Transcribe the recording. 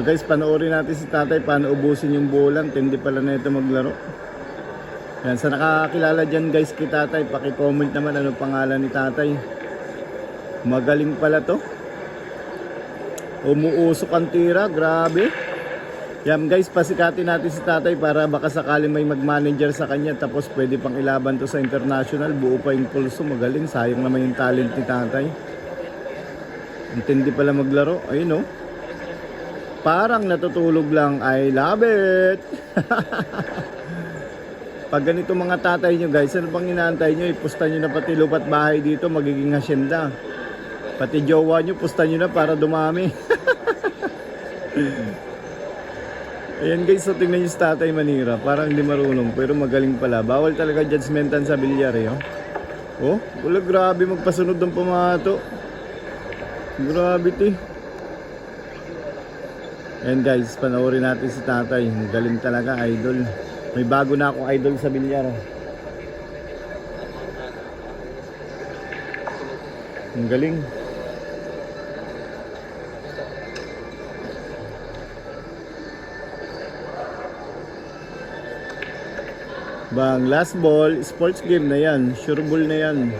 So guys, panoorin natin si tatay paano ubusin yung bolang. Tindi pala na ito maglaro. Yan, sa nakakakilala dyan guys kay tatay, pakicomment naman ano pangalan ni tatay. Magaling pala to. Umuusok ang tira, grabe. Yan guys, pasikatin natin si tatay para baka sakali may mag-manager sa kanya tapos pwede pang ilaban to sa international. Buo pa yung pulso, magaling. Sayang naman yung talent ni tatay. Intindi pala maglaro. Ayun oh. Parang natutulog lang. I love it! Pag ganito mga tatay nyo guys, ano bang inaantay nyo? Ipusta nyo na pati lupat bahay dito, magiging hasyenda. Pati jowa nyo, pusta nyo na para dumami. Ayan guys, so tingnan nyo si tatay Manira. Parang hindi marunong, pero magaling pala. Bawal talaga judgmentan sa bilyar eh. Oh, oh wala grabe magpasunod ng pamato. Grabe ti. Ayan guys, panoorin natin si tatay. Galing talaga, idol. May bago na akong idol sa bilyar. Ang galing. Bang last ball, sports game na yan. Sure ball na yan.